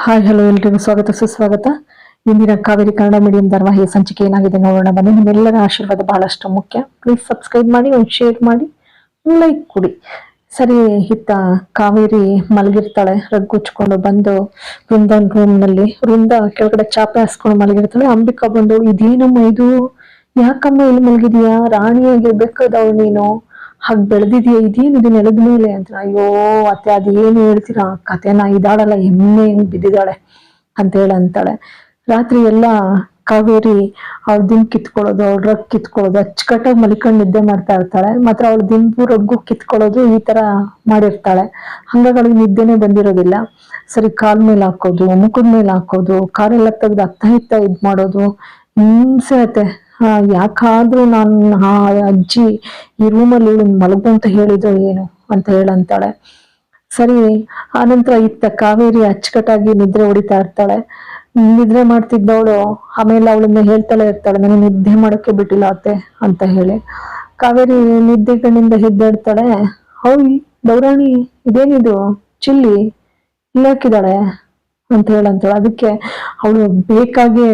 Hi hello ಎಲ್ರಿಗೂ ಸ್ವಾಗತ, ಸುಸ್ವಾಗತ. ಇಂದಿನ ಕಾವೇರಿ ಕನ್ನಡ ಮೀಡಿಯಂ ಧಾರವಾಹಿಯ ಸಂಚಿಕೆ ಏನಾಗಿದೆ ನೋಡೋಣ. ಬನ್ನಿ, ನಿಮ್ಮೆಲ್ಲರ ಆಶೀರ್ವಾದ ಬಹಳಷ್ಟು ಮುಖ್ಯ. ಪ್ಲೀಸ್ ಸಬ್ಸ್ಕ್ರೈಬ್ ಮಾಡಿ, ಒಂದು ಶೇರ್ ಮಾಡಿ ಲೈಕ್ ಕೊಡಿ. ಸರಿ ಹಿತ್ತ ಕಾವೇರಿ ಮಲಗಿರ್ತಾಳೆ, ರಗ್ಗುಚ್ಕೊಂಡು ಬಂದು ವೃಂದನ್ ರೂಮ್ನಲ್ಲಿ. ವೃಂದ ಕೆಳಗಡೆ ಚಾಪೆ ಹಾಸ್ಕೊಂಡು ಮಲಗಿರ್ತಾಳೆ. ಅಂಬಿಕಾ ಬಂದು ಇದೇನಮ್ಮ ಇದು ಯಾಕಮ್ಮ ಇಲ್ಲಿ ಮಲಗಿದೀಯಾ? ರಾಣಿಯಾಗಿರ್ಬೇಕಾದವ್ ನೀನು. ಹಾಗ್ ಇದೇನು ಇದು ನೆಲದ ಮೇಲೆ ಅಂತ ಅಯ್ಯೋ ಅತ್ತೆ, ಅದೇನು ಹೇಳ್ತೀರಾ? ಕತೆನ ಇದಾಡಲ್ಲ ಹೆಮ್ಮೆ ಹೆಂಗ್ ಬಿದ್ದಿದ್ದಾಳೆ ಅಂತ ಹೇಳ ಅಂತಾಳೆ. ರಾತ್ರಿ ಎಲ್ಲ ಕಾವೇರಿ ಅವ್ಳ ದಿನ ಕಿತ್ಕೊಳ್ಳೋದು ಅವ್ಳ ರಗ್ ಕಿತ್ಕೊಳ್ಳೋದು, ಅಚ್ಚುಕಟ್ಟಾಗಿ ಮಲಿಕೊಂಡು ನಿದ್ದೆ ಮಾಡ್ತಾ ಇರ್ತಾಳೆ. ಮಾತ್ರ ಅವಳ ದಿಂಬು ರಗ್ಗು ಕಿತ್ಕೊಳ್ಳೋದು ಈ ತರ ಮಾಡಿರ್ತಾಳೆ. ಹಂಗಾಗಿ ಅವಳಿಗೆ ನಿದ್ದೆನೆ ಬಂದಿರೋದಿಲ್ಲ. ಸರಿ, ಕಾಲ್ ಮೇಲೆ ಹಾಕೋದು, ಮುಖದ ಮೇಲೆ ಹಾಕೋದು ಕಾರೆಲ್ಲ ತೆಗೆದು ಅತ್ತ ಇತ್ತ ಇದ್ ಮಾಡೋದು, ಹಿಂಸೆ ಯಾಕಾದ್ರೂ ನಾನು ಆ ಅಜ್ಜಿ ಈ ರೂಮಲ್ಲಿ ಇವಳು ಮಲಗು ಅಂತ ಹೇಳಿದ್ರು ಏನು ಅಂತ ಹೇಳಂತಾಳೆ. ಸರಿ ಆನಂತರ ಇತ್ತ ಕಾವೇರಿ ಅಚ್ಚುಕಟ್ಟಾಗಿ ನಿದ್ರೆ ಹೊಡಿತಾ ಇರ್ತಾಳೆ. ನಿದ್ರೆ ಮಾಡ್ತಿದ್ದವಳು, ಆಮೇಲೆ ಅವಳನ್ನ ಹೇಳ್ತಾಳೆ ಇರ್ತಾಳೆ, ನನಗೆ ನಿದ್ದೆ ಮಾಡೋಕೆ ಬಿಟ್ಟಿಲ್ಲ ಅತ್ತೆ ಅಂತ ಹೇಳಿ. ಕಾವೇರಿ ನಿದ್ದೆ ಕಣ್ಣಿಂದ ಹೆದ್ದಾಡ್ತಾಳೆ. ಹೌದು ದೌರಾಣಿ, ಇದೇನಿದು? ಚಿಲ್ಲಿ, ಇಲ್ಲಾಕಿದ್ದಾಳೆ? ಅಂತ ಹೇಳಂತಾಳೆ. ಅದಕ್ಕೆ ಅವಳು ಬೇಕಾಗಿ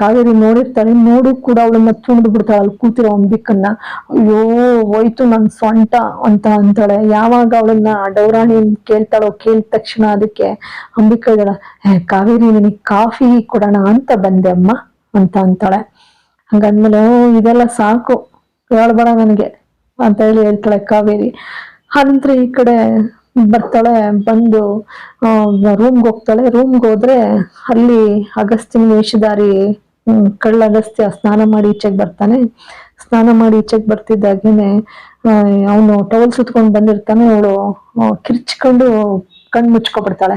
ಕಾವೇರಿ ನೋಡಿರ್ತಾಳೆ, ನೋಡು ಕೂಡ ಅವಳನ್ನ ತುಂಡು ಬಿಡ್ತಾಳೆ, ಅಲ್ಲಿ ಕೂತಿರೋ ಅಂಬಿಕನ್ನ ಅಯ್ಯೋ, ಹೋಯ್ತು ನನ್ ಸ್ವಂಟ ಅಂತ ಅಂತಾಳೆ. ಯಾವಾಗ ಅವಳನ್ನ ಡೌರಾಣಿ ಕೇಳ್ತಾಳೋ ಕೇಳಿದ ತಕ್ಷಣ ಅದಕ್ಕೆ ಅಂಬಿಕಾ ಇದ್ದಾಳ ಕಾವೇರಿ ನಿನಗೆ ಕಾಫಿ ಕೊಡೋಣ ಅಂತ ಬಂದೆ ಅಮ್ಮ, ಅಂತ ಅಂತಾಳೆ. ಹಂಗಂದ್ಮೇಲೆ ಇದೆಲ್ಲ ಸಾಕು ಹೇಳ್ಬೇಡ ನನಗೆ, ಅಂತ ಹೇಳಿ ಹೇಳ್ತಾಳೆ ಕಾವೇರಿ. ಆನಂತರ ಈ ಕಡೆ ಬರ್ತಾಳೆ, ಬಂದು ರೂಮ್ಗೆ ಹೋಗ್ತಾಳೆ. ರೂಮ್ಗೆ ಹೋದ್ರೆ ಅಲ್ಲಿ ಅಗಸ್ತ್ಯನ ವೇಷಧಾರಿ ಹ್ಮ್, ಕಳ್ಳ ಅಗಸ್ತ್ಯ ಸ್ನಾನ ಮಾಡಿ ಈಚೆಗೆ ಬರ್ತಾನೆ. ಸ್ನಾನ ಮಾಡಿ ಈಚೆಗೆ ಬರ್ತಿದ್ದಾಗೇನೆ ಅವನು ಟವಲ್ ಸುತ್ಕೊಂಡು ಬಂದಿರ್ತಾನೆ ಅವಳು ಕಿರ್ಚ್ಕೊಂಡು ಕಣ್ಣು ಮುಚ್ಕೊಬಿಡ್ತಾಳೆ.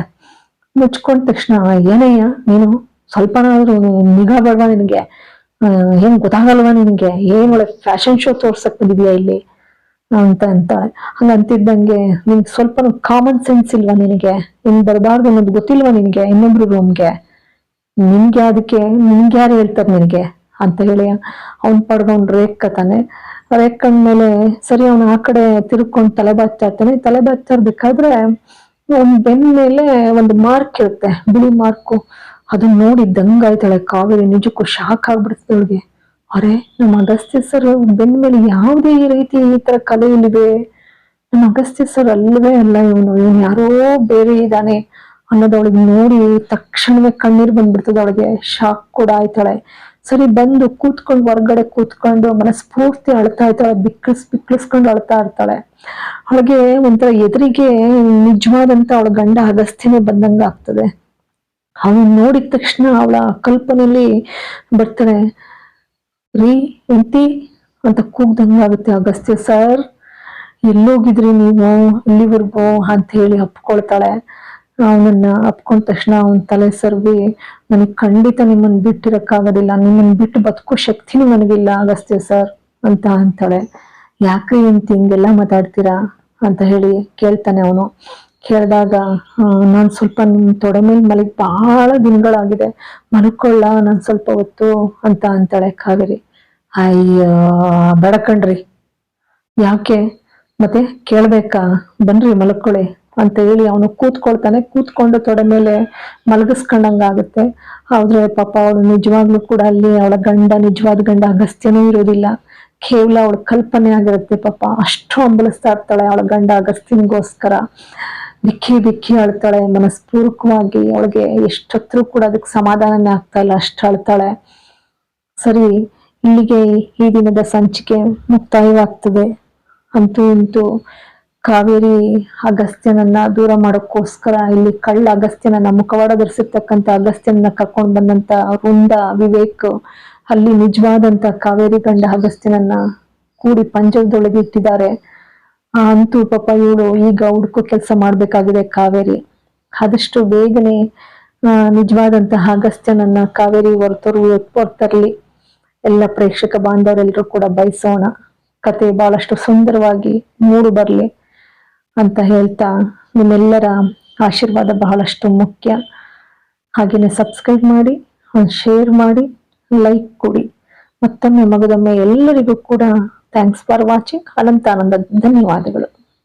ಮುಚ್ಕೊಂಡ ತಕ್ಷಣ ಏನಯ್ಯ ನೀನು ಸ್ವಲ್ಪನಾದ್ರೂ ನಿಗಾ ಬೇಡವಾ ನಿನಗೆ. ಏನು ಗೊತ್ತಾಗಲ್ವಾ ನಿನಗೆ? ಏನ್ ಒಳ್ಳೆ ಫ್ಯಾಷನ್ ಶೋ ತೋರ್ಸಕ್ ಬಂದಿದ್ಯಾ ಇಲ್ಲಿ? ಅಂತ ಅಂತಾಳೆ. ಹಂಗ ಅಂತಿದ್ದಂಗೆ ನಿನ್ಗೆ ಸ್ವಲ್ಪ ಕಾಮನ್ ಸೆನ್ಸ್ ಇಲ್ವಾ ನಿನಗೆ? ಇನ್ ಬರಬಾರ್ದು ಅನ್ನೋದು ಗೊತ್ತಿಲ್ವಾ ನಿನಗೆ ಇನ್ನೊಬ್ರು ರೂಮ್ಗೆ ನಿನ್ಗೆ ಅದಕ್ಕೆ, ನಿನ್ಗೆ ಯಾರು ಹೇಳ್ತಾರೆ ನಿನಗೆ? ಅಂತ ಹೇಳಿ ಅವ್ನ್ ತಾನೆ. ರೇಕ್ಕತಾನೆ ರೇಕ್ಕಂದ್ಮೇಲೆ ಸರಿ ಅವನು ಆ ಕಡೆ ತಿರ್ಕೊಂಡು ತಲೆ ಬಾಚ್ತಾ ಇರ್ತಾನೆ ತಲೆ ಬಾಚ್ತಾ ಇರ್ಬೇಕಾದ್ರೆ ಅವ್ನ್ ಬೆನ್ ಮೇಲೆ ಒಂದು ಮಾರ್ಕ್ ಇರುತ್ತೆ, ಬಿಳಿ ಮಾರ್ಕು. ಅದನ್ನ ನೋಡಿ ದಂಗಾಯ್ತಾಳೆ ಕಾವೇರಿ ನಿಜಕ್ಕೂ ಶಾಕ್ ಆಗ್ಬಿಡ್ತದೆ ಅವಳಿಗೆ. ಅರೆ, ನಮ್ಮ ಅಗಸ್ತ್ಯ ಸರ್ ಬೆನ್ ಮೇಲೆ ಯಾವುದೇ ಈ ರೀತಿ ಈ ತರ ಕಲೆ ಇಲ್ಲಿವೆ ನಮ್ಮ ಅಗಸ್ತ್ಯ ಸರ್ ಅಲ್ಲವೇ ಅಲ್ಲ ಇವನು. ಇವನು ಯಾರೋ ಬೇರೆ ಇದ್ದಾನೆ. ಅನ್ನೋದು ಅವಳಿಗೆ ನೋಡಿ ತಕ್ಷಣವೇ ಕಣ್ಣೀರು ಬಂದ್ಬಿಡ್ತದ, ಅವಳಿಗೆ ಶಾಕ್ ಕೂಡ ಆಯ್ತಾಳೆ. ಸರಿ, ಬಂದು ಕೂತ್ಕೊಂಡು, ಹೊರ್ಗಡೆ ಕೂತ್ಕೊಂಡು, ಮನಸ್ಫೂರ್ತಿ ಅಳ್ತಾ ಇರ್ತಾಳೆ, ಬಿಕ್ಕಳಿಸ್, ಬಿಕ್ಕಳಿಸ್ಕೊಂಡು ಅಳ್ತಾ ಇರ್ತಾಳೆ. ಅವಳಿಗೆ ಒಂಥರ ಎದುರಿಗೆ ನಿಜವಾದಂತ ಅವಳ ಗಂಡ ಅಗಸ್ತ್ಯನೇ ಬಂದಂಗ ಆಗ್ತದೆ. ಅವನು ನೋಡಿದ ತಕ್ಷಣ ಅವಳ ಕಲ್ಪನೆಯಲ್ಲಿ ಬರ್ತಾನೆ, ರೀ ಎಂತಿ ಅಂತ ಕೂಗ್ದಂಗಾಗುತ್ತೆ ಅಗಸ್ತ್ಯ ಸರ್. ಎಲ್ಲೋಗಿದ್ರಿ ನೀವು, ಇಲ್ಲಿವರೆಗೂ ಅಂತ ಹೇಳಿ ಅಪ್ಕೊಳ್ತಾಳೆ. ಅವನನ್ನ ಅಪ್ಕೊಂಡ ತಕ್ಷಣ ಅವನ ತಲೆ ಸರ್ವಿ ನನಗೆ ಖಂಡಿತ ನಿಮ್ಮನ್ನ ಬಿಟ್ಟಿರಕ್ಕಾಗೋದಿಲ್ಲ, ನಿಮ್ಮನ್ನ ಬಿಟ್ಟು ಬದುಕೋ ಶಕ್ತಿನೂ ನನಗಿಲ್ಲ ಅಗಸ್ತ್ಯ ಸರ್ ಅಂತ ಅಂತಾಳೆ. ಯಾಕೆ ಅಂತ ಹಿಂಗೆಲ್ಲ ಮಾತಾಡ್ತೀರಾ? ಅಂತ ಹೇಳಿ ಕೇಳ್ತಾನೆ ಅವನು. ಕೇಳಿದಾಗ ನಾನು ಸ್ವಲ್ಪ ನಿಮ್ಮ ತೊಡೆ ಮೇಲೆ ಮಲಗಿ ಬಹಳ ದಿನಗಳಾಗಿದೆ, ಮಲ್ಕೊಳ್ಳ, ನಾನು ಸ್ವಲ್ಪ ಹೊತ್ತು ಅಂತ ಅಂತಾಳೆ ಕಾವೇರಿ. ಅಯ್ಯೋ, ಬೇಡ ಕಣ್ರಿ. ಯಾಕೆ? ಮತ್ತೆ ಕೇಳ್ಬೇಕಾ, ಬನ್ರಿ ಮಲ್ಕೊಳ್ಳಿ ಅಂತ ಹೇಳಿ ಅವನು ಕೂತ್ಕೊಳ್ತಾನೆ. ಕೂತ್ಕೊಂಡು ತೊಡೆ ಮೇಲೆ ಮಲಗಿಸ್ಕೊಂಡಂಗಾಗುತ್ತೆ. ಆದ್ರೆ ಪಾಪ ಅವಳು ನಿಜವಾಗ್ಲೂ ಕೂಡ ಅಲ್ಲಿ ಅವಳ ಗಂಡ, ನಿಜವಾದ ಗಂಡ ಅಗಸ್ತ್ಯನೂ ಇರೋದಿಲ್ಲ ಕೇವಲ ಅವಳ ಕಲ್ಪನೆ ಆಗಿರುತ್ತೆ ಪಾಪ. ಅಷ್ಟು ಅಂಬಲಿಸ್ತಾ ಇರ್ತಾಳೆ ಅವಳ ಗಂಡ ಅಗಸ್ತ್ಯನಿಗೋಸ್ಕರ. ಬಿಕ್ಕಿ ಬಿಕ್ಕಿ ಅಳ್ತಾಳೆ, ಮನಸ್ಪೂರ್ವಕವಾಗಿ ಅವಳಿಗೆ ಎಷ್ಟೊತ್ತರೂ ಕೂಡ ಅದಕ್ಕೆ ಸಮಾಧಾನನೇ ಆಗ್ತಾ ಇಲ್ಲ. ಅಷ್ಟು ಅಳ್ತಾಳೆ. ಸರಿ, ಇಲ್ಲಿಗೆ ಈ ದಿನದ ಸಂಚಿಕೆ ಮುಕ್ತಾಯವಾಗ್ತದೆ. ಅಂತೂ ಇಂತೂ ಕಾವೇರಿ ಅಗಸ್ತ್ಯನನ್ನ ದೂರ ಮಾಡೋಕ್ಕೋಸ್ಕರ ಇಲ್ಲಿ ಕಳ್ಳ ಅಗಸ್ತ್ಯನನ್ನ ಮುಖವಾಡ ಧರಿಸಿರ್ತಕ್ಕಂಥ ಅಗಸ್ತ್ಯನನ್ನ ಕರ್ಕೊಂಡು ಬಂದಂತ ವೃಂದ ವಿವೇಕ್, ಅಲ್ಲಿ ನಿಜವಾದಂತ ಕಾವೇರಿ ಗಂಡ ಅಗಸ್ತ್ಯನನ್ನ ಕೂಡಿ ಪಂಜರದೊಳಗೆ ಇಟ್ಟಿದ್ದಾರೆ. ಅಂತೂ ಪಾಪ ಇವಳು ಈಗ ಹುಡುಕೋ ಕೆಲಸ ಮಾಡ್ಬೇಕಾಗಿದೆ ಕಾವೇರಿ. ಆದಷ್ಟು ಬೇಗನೆ ನಿಜವಾದಂತಹ ಅಗಸ್ತ್ಯನನ್ನ ಕಾವೇರಿ ಹೊರತರು, ಹೊರತರ್ಲಿ. ಎಲ್ಲ ಪ್ರೇಕ್ಷಕ ಬಾಂಧವರೆಲ್ಲರೂ ಕೂಡ ಬಯಸೋಣ. ಕತೆ ಬಹಳಷ್ಟು ಸುಂದರವಾಗಿ ಮೂಡು ಬರಲಿ ಅಂತ ಹೇಳ್ತಾ ನಿಮ್ಮೆಲ್ಲರ ಆಶೀರ್ವಾದ ಬಹಳಷ್ಟು ಮುಖ್ಯ. ಹಾಗೆಯೇ ಸಬ್ಸ್ಕ್ರೈಬ್ ಮಾಡಿ ಶೇರ್ ಮಾಡಿ ಲೈಕ್ ಕೊಡಿ. ಮತ್ತೊಮ್ಮೆ ಮಗದೊಮ್ಮೆ ಎಲ್ಲರಿಗೂ ಕೂಡ ಥ್ಯಾಂಕ್ಸ್ ಫಾರ್ ವಾಚಿಂಗ್ ಅನಂತಾನಂದ ಧನ್ಯವಾದಗಳು.